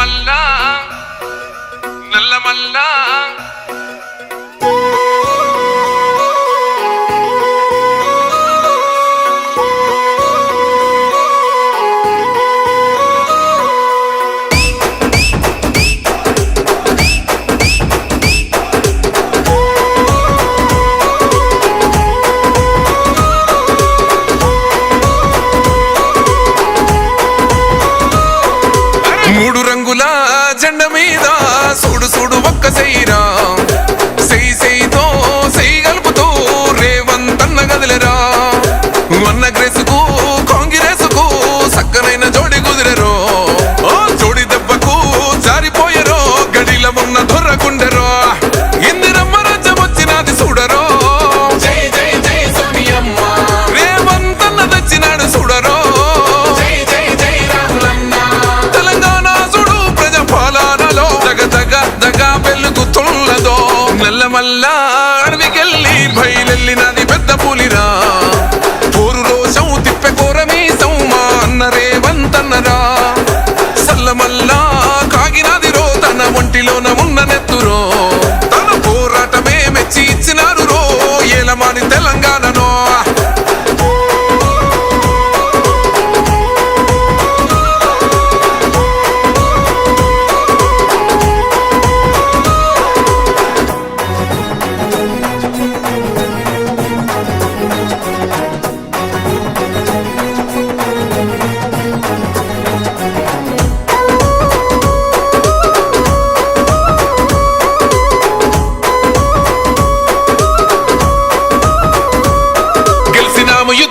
மல்லா நல்ல மல்லா. జెండ మీద సుడు సుడు ఒక్క సెయ్యిరా సెయ్యి సెయ్యితో సెయ్యి కలుపుతూ రేవంతన్న గదిలరా.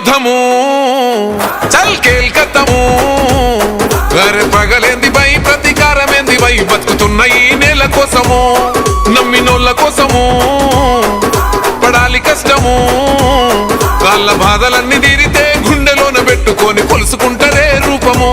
యుద్ధము చల్ కేల్కత్తము అరే పగలేంది బై ప్రతీకారమేంది బై బతుకుతున్న ఈ నేల కోసము నమ్మినోళ్ళ కోసము. పడాలి కష్టము వాళ్ళ బాధలన్నీ తీరితే గుండెలోన పెట్టుకొని కొలుసుకుంటారే రూపము.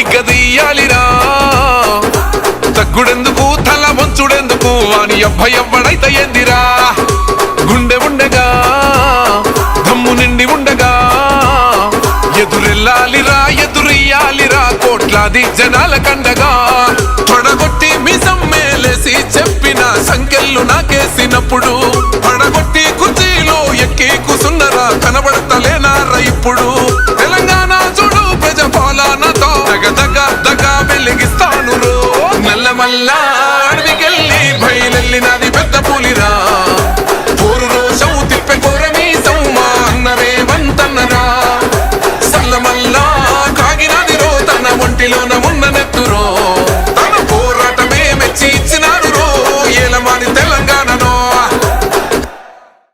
నిగ్గదీయాలిరా తగ్గుడెందుకు తల వంచుడెందుకు అని అబ్బాయి అవ్వడైతే ఎందిరా గుండె ఉండగా దమ్ము నిండి ఉండగా ఎదురెళ్ళాలిరా ఎదురెయ్యాలిరా కోట్లాది జనాల కండగా. తొడగొట్టి మిజం మేలేసి చెప్పిన సంఖ్యలు నాకేసినప్పుడు తొడగొట్టి